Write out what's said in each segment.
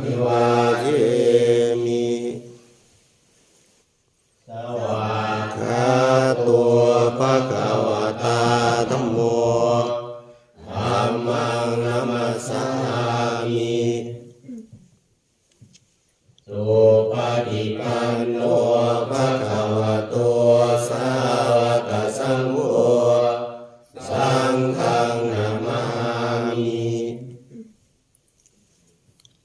ภิวา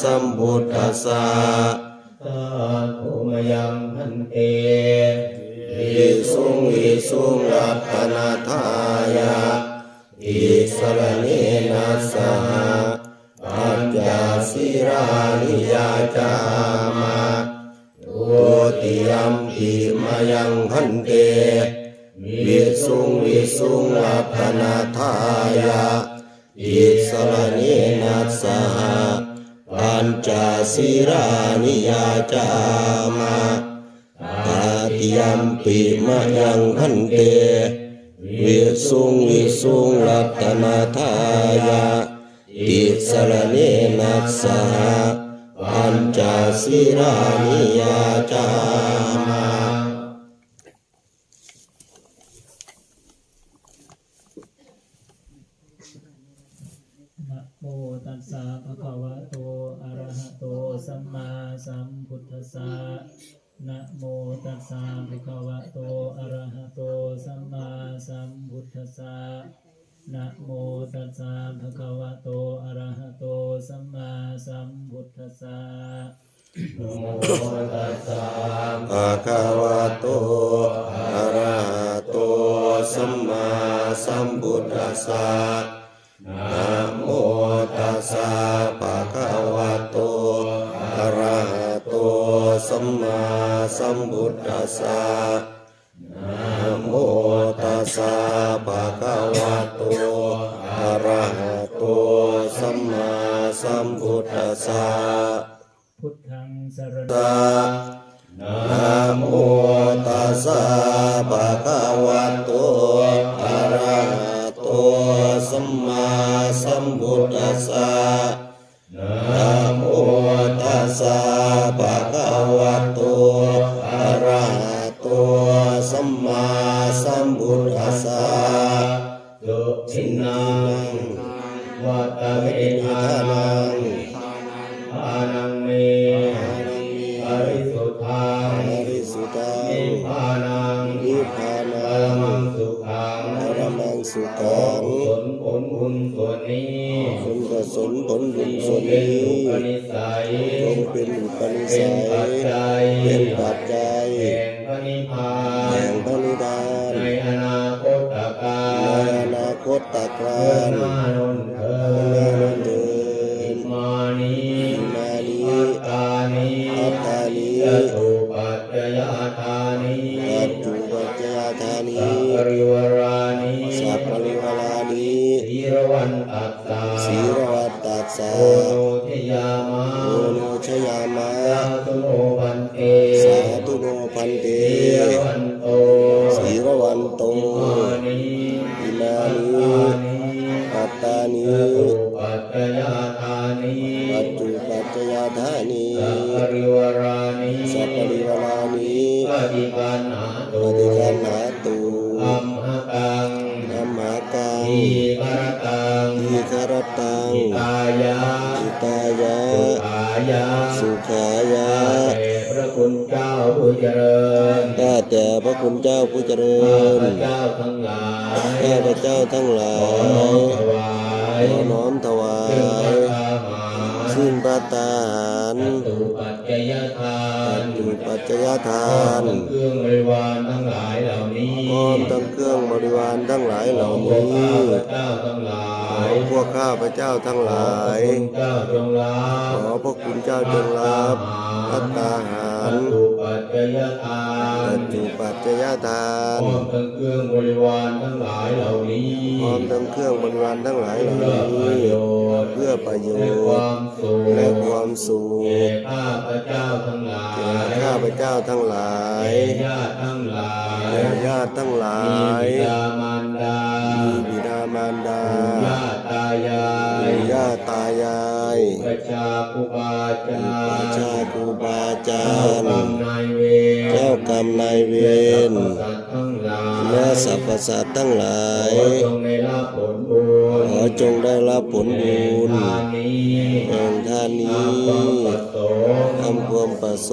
สัมพุทธัสสะตาตุมยังพันเตวิสุงวิสุงรัตนาทายาอิสรเนนัสสะปัญจสิรานิยาจามาตุติยมปิมายังพันเตวิสุงวิสุงรัตนาทายา สิรานิยาจามาตาติยมปิมะยังพันเตวิสุงวิสุงรัตนาทายาติสรเนนัสสะปัญจสิรานิยาจามา นะโมตัสสะภะคะวะโต อะระหะโต สั มมาสัมพุทธัสสะนะโมตัสสะภะคะวะโต อะระหะโต สัมมาสัมพุทธัสสะนะโมตัสสะภะคะวะโต อะระหะโต สัมมาสัมพุทธัสสะนะโมตัสสะภะคะวะโต อะระหะโต สัมมาสัมพุทธัสสะนะ มพุทธัสสะนะโมตัสสะภะคะวะโตอะระหะโตสัมมาสัมพุทธัสสะพุทธังสรณตานะโมตัสสะภะคะวะโตอะระหะโตสัมมาสัมพุทธัสสะนะโมตัสสะภะคะวะโต สุขังกุศลผลบุญส่วนนี้คุณกุศลผลบุญส่วงนเป็นนี้อุปนิสัยจงเป็นอุปนิสัยเป็นปัจจัยแห่งพระนิพพานแห่งพระนิพพานในอนาคตกาในอนาคตตกานเมื่อหน้านนเธอแม่นนเดินมานีมานีอัตตานีอัตตานียตุปัจ สสะโอโนทยามาโอโนชยามะสาธุโนพันเตสาธุโนพันเตสีรวันโตสีรวันโตมานีอิมานิอัตตานีอัตตานิยตุปัจจยธานีปัจจุปัจจยธานีสัพปริวารานีสัพพริวารานีปฏิปันหาปตุฏิกันหาตุ ตังอิตายะอิตายะสุขายะสุขายะแต่พระคุณเจ้าผู้เจริญข้าแต่พระคุณเจ้าผู้เจริข้าญพระเจ้าทั้งหลายข้าพระเจ้าทั้งหลาขอน้อมยถวายขอน้อมถวาซึ่งพระยทหารซึ่งพระตาหารตุปัจจยทานจุปัจจยทาข้อนเครื่องบริวารทั้งหลายเหล่านี้พร้อมทั้งเครื่องบริวารทั้งหลายเหล่าขอนี้ข้าพระเจ้าทั้งหลา ขยพวกข้าพเจ้าทั้งหลายขอพระคุณเจ้าจงรับขอพระคุณเจ้าจงรับพัตตาหารตุปัจจยทาปันจจุปัจจยทาพนร้อมทั้งเครื่องบริวารทั้งหลายเหล่านี้พร้อมทั้งเครื่องบริวารทั้งหลายเหล่าเพื่อประนี้โยชน์เพื่อประโยชน์และและคความวามสุแก่ขข้าพเจ้าทั้งหลายแก่ข้าพเจ้าทั้งหลายแก่ญาติทั้งหลายแก่ญาติทั้งหลามีย จาเจ้ารกรรมย์นายเวรเจ้ากรรมนายเวรและสรรพสัตว์ทั้งหลายและสรรพสัตว์ทั้งหลายขอจงได้รับผลบุญขอจงได้รับผลบุญทานนี้แห่งทานนี้ตามความประส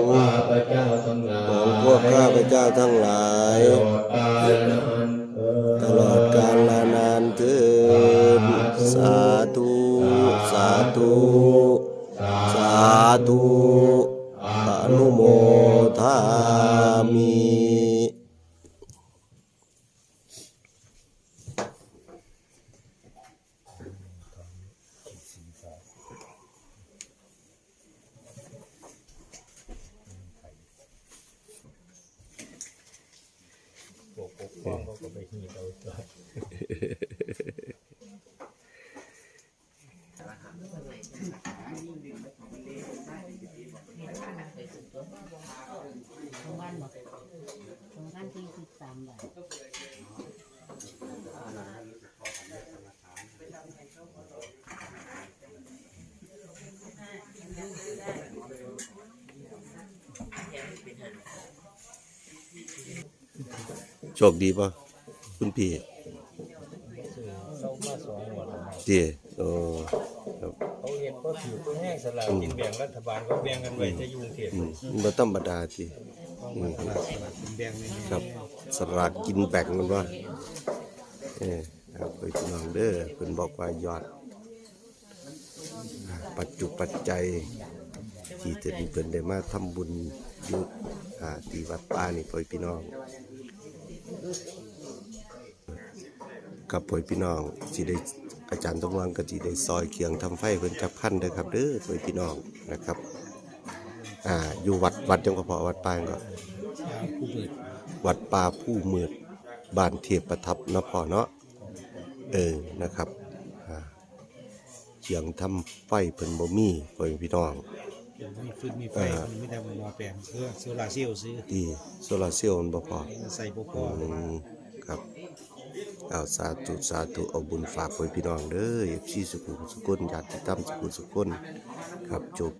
งค์ทำความประสของงค์พวกข้าพเจ้าทั้งหลายของพวกข้าพเจ้าทั้งหลายตลอดกาลนานตลอดกาลนานเถิดสาธุ สาธุ สาธุอ นุโมทามิสองพันบอกสองพันสี่สิบสามบาท โชคดีป่ะคุณพี่เรามาสองหมดแล้วเจีโอ้ครับเขาเห็นก็ถือตัวแห้งสลากกินแบ่งรัฐบาลเขาแบ่งกันไว้จะยุ่กรุงเทพอืมบ่ธรรมดาจีต้องมาตลาดสลากกินแบ่งนี่ครับสลากกินแบ่งมันว่าเออครับไปพี่น้องเด้อเพิ่นบอกว่ายอดอ่าปัจจุปัจจัยที่จะมีเพิ่นได้มาทำบุญอยู่อ่าที่วัดป่านี่พ่อพี่น้อง กับพ่อพี่น้องสิได้อาจารย์ตำรังก็สิได้ซอยเคียงทำไฟเพิ่นจับพันเด้อครับเด้อพ่อพี่น้องนะครับอ่าอยู่วัดวัดจังก็พอวัดป่าก็วัดป่าผู้มือดบ้านเทพประทับนะพ่อเนาะเออนะครับอ่าเชียงทำไฟเพิ่นบ่มีพ่อพี่น้อง มีฟืนมีไฟมันไม่ได้มาหม้อแปลงเพื่อโซลาร์เซลล์ซื้อที่โซลาร์เซลล์มันบ่พอใส่บ่พออืมครับเอาสาธุสาธุเอาบุญฝากไว้พี่น้องเด้อ FC สุขุมสุขคนญาติธรรมสุขุมสุขคนครับจบ